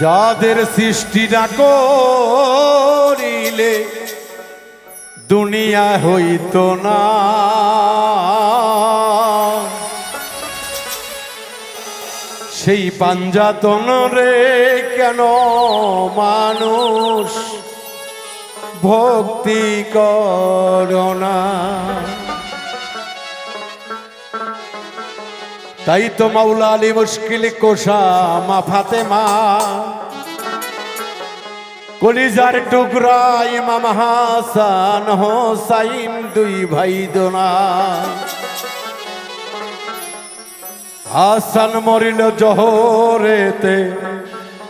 যাদের সৃষ্টিটা করিলে দুনিয়া হইত না। সেই পাঞ্জাতন রে কেন মানুষ ভক্তি করোনা তাই তো মাওলা আলী মুশকিল কোষা মা। ফাতেমা কলিজার টুকরা ইমাম হাসান হোসাইন দুই ভাই দোনা হাসান মরিল জহরেতে,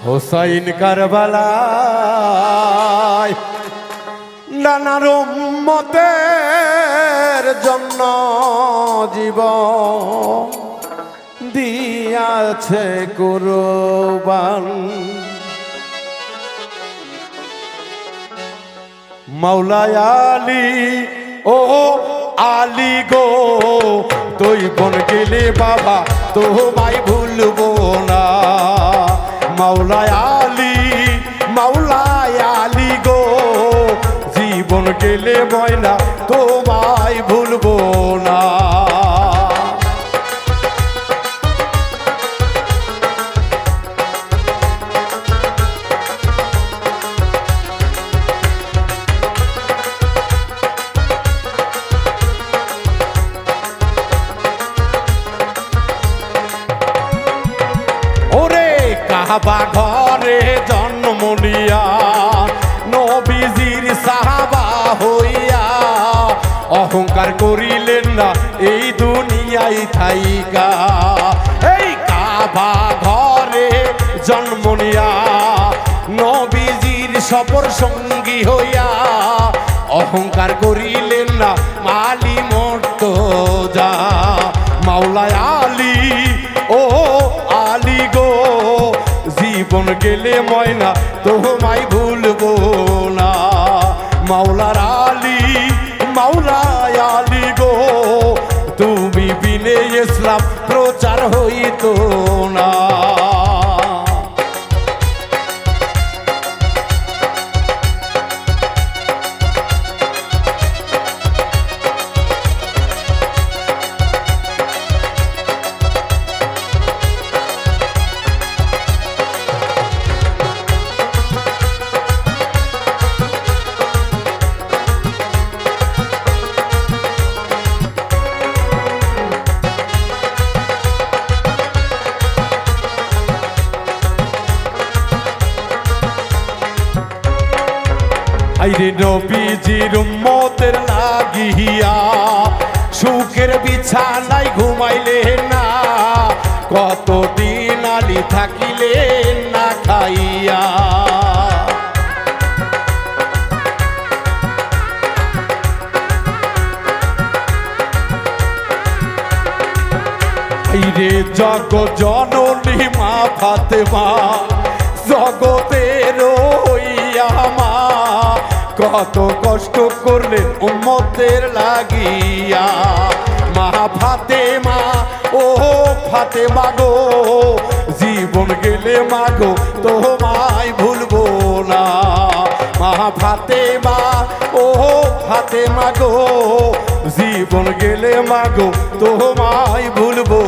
হোসাইন কারবালায়। নানার মতের জন্য জীবন দিয়াছে কুরবান। মাওলায় আলী, ও আলী গো তুই বোন গেলে বাবা তো ভাই ভুলবো না। মাওলায় আলী মাওলায় আলী গো, জীবন গেলে ময়না, তোমায় ভুলবো নবীজির সাহাবা হইয়া, অহংকার করিলেন না এই দুনিয়ায় থাইকা। এই কাবা ঘরে জন্ম নিয়া, নবীজির সপর সঙ্গী হইয়া, অহংকার করিলেন না মালি মর্ত যা মাওলায় আলী, ও আলী গো, জীবন গেলে ময়না তোমায় ভুলবো না মাওলার আলী মাওলায় আলী গো। তুমি বিনে ইসলাম প্রচার হইতো না। আইরে নবীজির উম্মতের লাগিয়া সুখের বিছানায় ঘুমাইলে না, কতদিন আলি থাকিলে না খাইয়া। আইরে জগ জননী মা ফাতেমা, জগতের হইয়া মা কত কষ্ট করলেন উম্মতের লাগিয়া। মা ফাতেমা, ও ফাতেমা গো, জীবন গেলে মাগো তোমায় ভুলবো না। মা ফাতেমা, ও ফাতেমা গো, জীবন গেলে মাগো তোমায় ভুলবো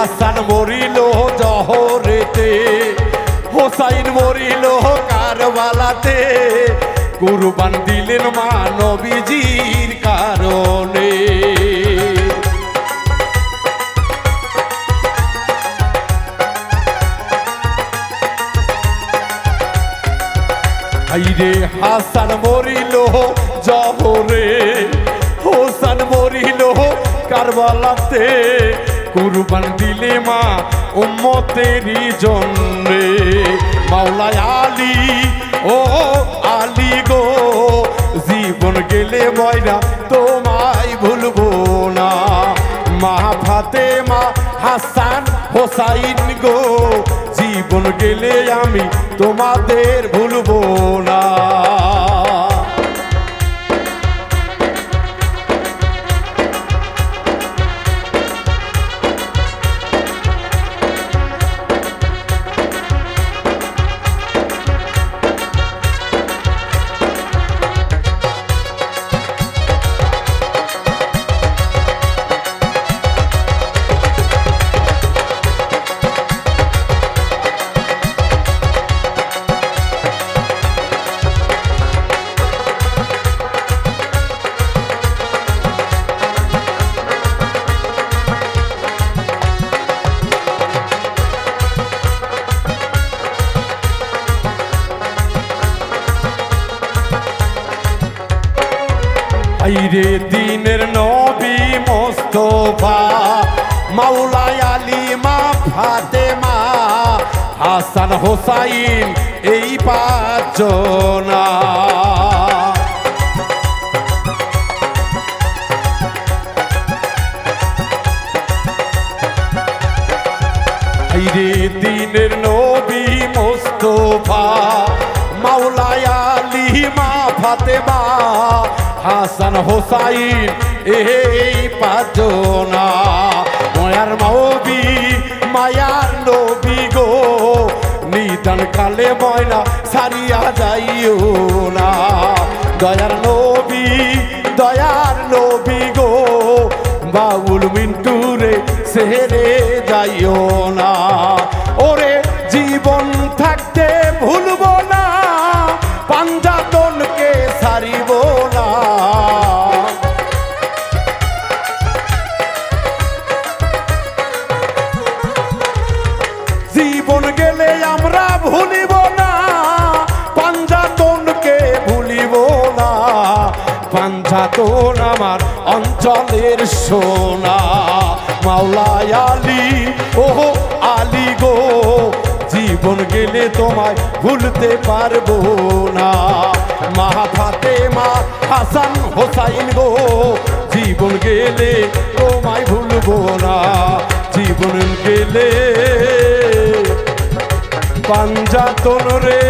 হাসান মরিল জহরেতে, হোসাইন মরিল কারবালাতে। কুরবান দিলেন মা নবীজির কারণে। হাইরে হাসান মরিল জহরে হোসান মরিল কারবালাতে। কুরবান দিলে মা উম্মতেরই জন্যে। মাওলায় আলী, ও আলী গো, জীবন গেলে ময়না তোমায় ভুলবো না। মা ফাতে মা হাসান হোসাইন গো, জীবন গেলে আমি তোমাদের ভুলবো না। আইরে দিনের নবী মোস্তফা মাওলাই আলী মা ফাতেমা, হাসান হোসাইন এই পাঁচজনা। আইরে দিনের নবী মোস্তফা মাওলাই আলী মা ফাতেমা হাসান হোসাইন এই পাঁচজনা মায়ার মাওবি, মায়ার নবী গো। নিদান কালে ময়না সারিয়া যাইও না। দয়ার নবী দয়ার নবী গো। বাউল মিন্টুরে সেরে যাইও না। ওরে জীবন থাকতে ভুলব পাঞ্জাতন আমার অঞ্চলের সোনা। মাওলায় আলী ও আলী গো, জীবন গেলে তোমায় ভুলতে পারব না। মা ফাতে মা হাসান হোসাইন গো, জীবন গেলে তোমায় ভুলবো না। জীবন গেলে পাঞ্জাতন রে।